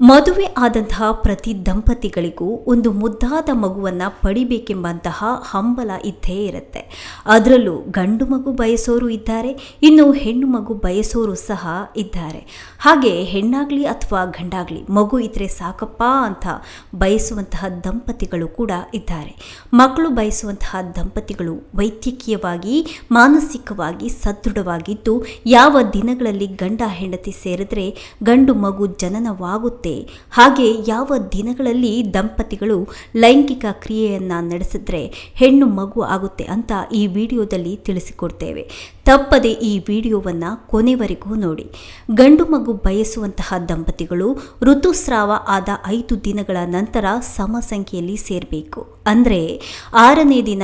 ಮದುವೆ ಆದಂತಹ ಪ್ರತಿ ದಂಪತಿಗಳಿಗೂ ಒಂದು ಮುದ್ದಾದ ಮಗುವನ್ನು ಪಡಿಬೇಕೆಂಬಂತಹ ಹಂಬಲ ಇದ್ದೇ ಇರುತ್ತೆ. ಅದರಲ್ಲೂ ಗಂಡು ಮಗು ಬಯಸೋರು ಇದ್ದಾರೆ, ಇನ್ನು ಹೆಣ್ಣು ಮಗು ಬಯಸೋರು ಸಹ ಇದ್ದಾರೆ. ಹಾಗೆ ಹೆಣ್ಣಾಗಲಿ ಅಥವಾ ಗಂಡಾಗಲಿ ಮಗು ಇದ್ರೆ ಸಾಕಪ್ಪ ಅಂತ ಬಯಸುವಂತಹ ದಂಪತಿಗಳು ಕೂಡ ಇದ್ದಾರೆ. ಮಕ್ಕಳು ಬಯಸುವಂತಹ ದಂಪತಿಗಳು ವೈದ್ಯಕೀಯವಾಗಿ, ಮಾನಸಿಕವಾಗಿ ಸದೃಢವಾಗಿದ್ದು, ಯಾವ ದಿನಗಳಲ್ಲಿ ಗಂಡ ಹೆಂಡತಿ ಸೇರಿದ್ರೆ ಗಂಡು ಮಗು ಜನನವಾಗುತ್ತೆ ಹಾಗೆ ಯಾವ ದಿನಗಳಲ್ಲಿ ದಂಪತಿಗಳು ಲೈಂಗಿಕ ಕ್ರಿಯೆಯನ್ನು ನಡೆಸಿದ್ರೆ ಹೆಣ್ಣು ಮಗು ಆಗುತ್ತೆ ಅಂತ ಈ ವಿಡಿಯೋದಲ್ಲಿ ತಿಳಿಸಿಕೊಡ್ತೇವೆ. ತಪ್ಪದೆ ಈ ವಿಡಿಯೋವನ್ನು ಕೊನೆವರೆಗೂ ನೋಡಿ. ಗಂಡು ಮಗು ಬಯಸುವಂತಹ ದಂಪತಿಗಳು ಋತುಸ್ರಾವ ಆದ ಐದು ದಿನಗಳ ನಂತರ ಸಮ ಸಂಖ್ಯೆಯಲ್ಲಿ ಸೇರಬೇಕು. ಅಂದರೆ ಆರನೇ ದಿನ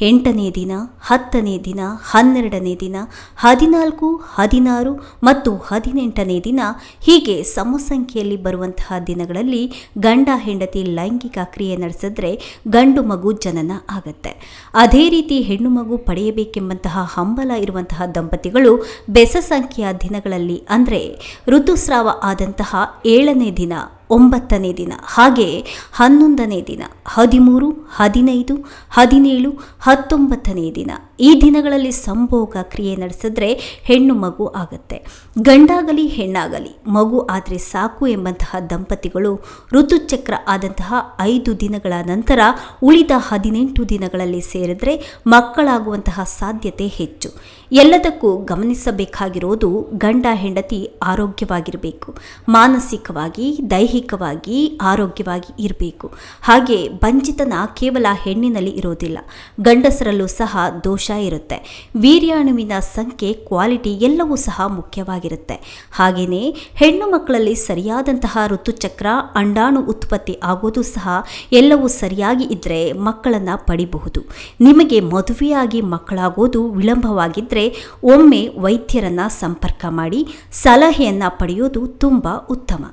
ಎಂಟನೇ ದಿನ, ಹತ್ತನೇ ದಿನ, ಹನ್ನೆರಡನೇ ದಿನ, ಹದಿನಾಲ್ಕು, ಹದಿನಾರು ಮತ್ತು ಹದಿನೆಂಟನೇ ದಿನ ಹೀಗೆ ಸಮಸಂಖ್ಯೆಯಲ್ಲಿ ಬರುವಂತಹ ದಿನಗಳಲ್ಲಿ ಗಂಡ ಹೆಂಡತಿ ಲೈಂಗಿಕ ಕ್ರಿಯೆ ನಡೆಸಿದ್ರೆ ಗಂಡು ಮಗು ಜನನ ಆಗುತ್ತೆ. ಅದೇ ರೀತಿ ಹೆಣ್ಣು ಮಗು ಪಡೆಯಬೇಕೆಂಬಂತಹ ಹಂಬಲ ಇರುವಂತಹ ದಂಪತಿಗಳು ಬೆಸ ಸಂಖ್ಯೆಯ ದಿನಗಳಲ್ಲಿ ಅಂದರೆ ಋತುಸ್ರಾವ ಆದಂತಹ ಏಳನೇ ದಿನ ಒಂಬತ್ತನೇ ದಿನ. ಹಾಗೆ ಹನ್ನೊಂದನೇ ದಿನ ಹದಿಮೂರು ಹದಿನೈದು ಹದಿನೇಳು ಹತ್ತೊಂಬತ್ತನೇ ದಿನ. ಈ ದಿನಗಳಲ್ಲಿ ಸಂಭೋಗ ಕ್ರಿಯೆ ನಡೆಸಿದ್ರೆ ಹೆಣ್ಣು ಮಗು ಆಗುತ್ತೆ. ಗಂಡಾಗಲಿ ಹೆಣ್ಣಾಗಲಿ, ಮಗು ಆದರೆ ಸಾಕು ಎಂಬಂತಹ ದಂಪತಿಗಳು ಋತುಚಕ್ರ ಆದಂತಹ ಐದು ದಿನಗಳ ನಂತರ ಉಳಿದ ಹದಿನೆಂಟು ದಿನಗಳಲ್ಲಿ ಸೇರಿದ್ರೆ ಮಕ್ಕಳಾಗುವಂತಹ ಸಾಧ್ಯತೆ ಹೆಚ್ಚು. ಎಲ್ಲದಕ್ಕೂ ಗಮನಿಸಬೇಕಾಗಿರೋದು ಗಂಡ ಹೆಂಡತಿ ಆರೋಗ್ಯವಾಗಿರಬೇಕು. ಮಾನಸಿಕವಾಗಿ, ದೈಹಿಕವಾಗಿ ಆರೋಗ್ಯವಾಗಿ ಇರಬೇಕು. ಹಾಗೆ ಬಂಚಿತನ ಕೇವಲ ಹೆಣ್ಣಿನಲ್ಲಿ ಇರೋದಿಲ್ಲ. ಗಂಡಸರಲ್ಲೂ ಸಹ ದೋಷ ಇರುತ್ತೆ. ವೀರ್ಯಾಣುವಿನ ಸಂಖ್ಯೆ ಕ್ವಾಲಿಟಿ ಎಲ್ಲವೂ ಸಹ ಮುಖ್ಯವಾಗಿರುತ್ತೆ. ಹಾಗೆಯೇ ಹೆಣ್ಣು ಮಕ್ಕಳಲ್ಲಿ ಸರಿಯಾದಂತಹ ಋತುಚಕ್ರ, ಅಂಡಾಣು ಉತ್ಪತ್ತಿ ಆಗೋದು ಸಹ ಎಲ್ಲವೂ ಸರಿಯಾಗಿ ಇದ್ದರೆ ಮಕ್ಕಳನ್ನು ಪಡಿಬಹುದು. ನಿಮಗೆ ಮದುವೆಯಾಗಿ ಮಕ್ಕಳಾಗೋದು ವಿಳಂಬವಾಗಿದ್ದರೆ ಒಮ್ಮೆ ವೈದ್ಯರನ್ನು ಸಂಪರ್ಕ ಮಾಡಿ ಸಲಹೆಯನ್ನು ಪಡೆಯೋದು ತುಂಬ ಉತ್ತಮ.